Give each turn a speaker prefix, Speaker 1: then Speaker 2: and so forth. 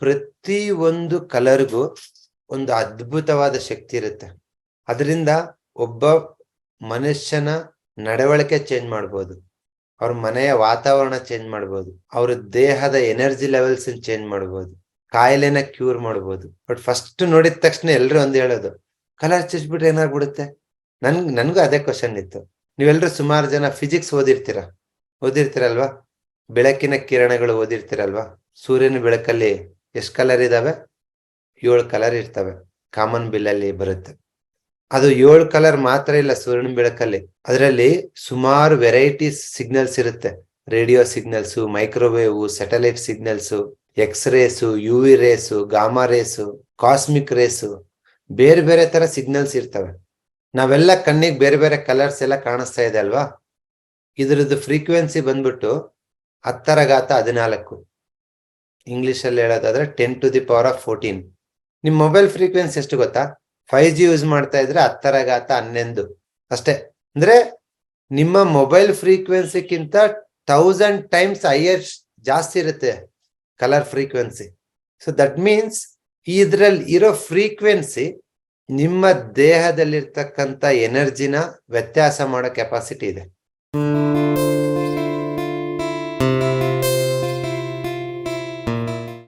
Speaker 1: ಪ್ರತಿ ಒಂದು ಕಲರ್ಗೂ ಒಂದು ಅದ್ಭುತವಾದ ಶಕ್ತಿ ಇರುತ್ತೆ. ಅದರಿಂದ ಒಬ್ಬ ಮನುಷ್ಯನ ನಡವಳಿಕೆ ಚೇಂಜ್ ಮಾಡ್ಬೋದು. ಅವ್ರ ಮನೆಯ ವಾತಾವರಣ ಚೇಂಜ್ ಮಾಡ್ಬೋದು. ಅವ್ರ ದೇಹದ ಎನರ್ಜಿ ಲೆವೆಲ್ಸ್ ಚೇಂಜ್ ಮಾಡ್ಬೋದು. ಕಾಯಿಲೆನ ಕ್ಯೂರ್ ಮಾಡ್ಬೋದು. ಬಟ್ ಫಸ್ಟ್ ನೋಡಿದ ತಕ್ಷಣ ಎಲ್ರು ಒಂದು ಹೇಳೋದು, ಕಲರ್ ಚಚ್ಬಿಟ್ರೆ ಏನಾಗ್ಬಿಡುತ್ತೆ? ನನ್, ನನ್ಗೂ ಅದೇ ಕ್ವಶನ್ ಇತ್ತು. ನೀವೆಲ್ರು ಸುಮಾರು ಜನ ಫಿಸಿಕ್ಸ್ ಓದಿರ್ತೀರ? ಓದಿರ್ತೀರಲ್ವಾ? ಬೆಳಕಿನ ಕಿರಣಗಳು ಓದಿರ್ತೀರಲ್ವಾ? ಸೂರ್ಯನ ಬೆಳಕಲ್ಲಿ ಎಷ್ಟ್ ಕಲರ್ ಇದಾವೆ? ಏಳು ಕಲರ್ ಇರ್ತವೆ. ಕಾಮನ್ ಬಿಲ್ ಅಲ್ಲಿ ಬರುತ್ತೆ. ಅದು ಏಳು ಕಲರ್ ಮಾತ್ರ ಇಲ್ಲ ಸೂರ್ಯನ ಬೆಳಕಲ್ಲಿ. ಅದರಲ್ಲಿ ಸುಮಾರು ವೆರೈಟೀಸ್ ಸಿಗ್ನಲ್ಸ್ ಇರುತ್ತೆ. Radio signals microwave satellite signals X rays U V rays gamma rays cosmic rays ಬೇರೆ ಬೇರೆ ತರ ಸಿಗ್ನಲ್ಸ್ ಇರ್ತವೆ. ನಾವೆಲ್ಲ ಕಣ್ಣಿಗೆ ಬೇರೆ ಬೇರೆ ಕಲರ್ಸ್ ಎಲ್ಲ ಕಾಣಿಸ್ತಾ ಇದೆ ಅಲ್ವಾ? ಇದ್ರದ್ದು ಫ್ರೀಕ್ವೆನ್ಸಿ ಬಂದ್ಬಿಟ್ಟು ಹತ್ತರ ಘಾತ ಹದಿನಾಲ್ಕು. ಇಂಗ್ಲಿಷ್ ಅಲ್ಲಿ ಹೇಳೋದಾದ್ರೆ ten to the power of fourteen ನಿಮ್ಮ ಮೊಬೈಲ್ ಫ್ರೀಕ್ವೆನ್ಸಿ ಎಷ್ಟು ಗೊತ್ತಾ? ಫೈವ್ ಜಿ ಯೂಸ್ ಮಾಡ್ತಾ ಇದ್ರೆ ಹತ್ತರ ಘಾತ ಹನ್ನೊಂದು. ಅಷ್ಟೇ. ಅಂದ್ರೆ ನಿಮ್ಮ ಮೊಬೈಲ್ ಫ್ರೀಕ್ವೆನ್ಸಿಕ್ಕಿಂತ ಥೌಸಂಡ್ ಟೈಮ್ಸ್ ಹೈಯರ್ ಜಾಸ್ತಿ ಇರುತ್ತೆ colour frequency so that means ಇದ್ರಲ್ಲಿ ಇರೋ ಫ್ರೀಕ್ವೆನ್ಸಿ ನಿಮ್ಮ ದೇಹದಲ್ಲಿರ್ತಕ್ಕಂಥ ಎನರ್ಜಿನ ವ್ಯತ್ಯಾಸ ಮಾಡೋ ಕೆಪಾಸಿಟಿ ಇದೆ.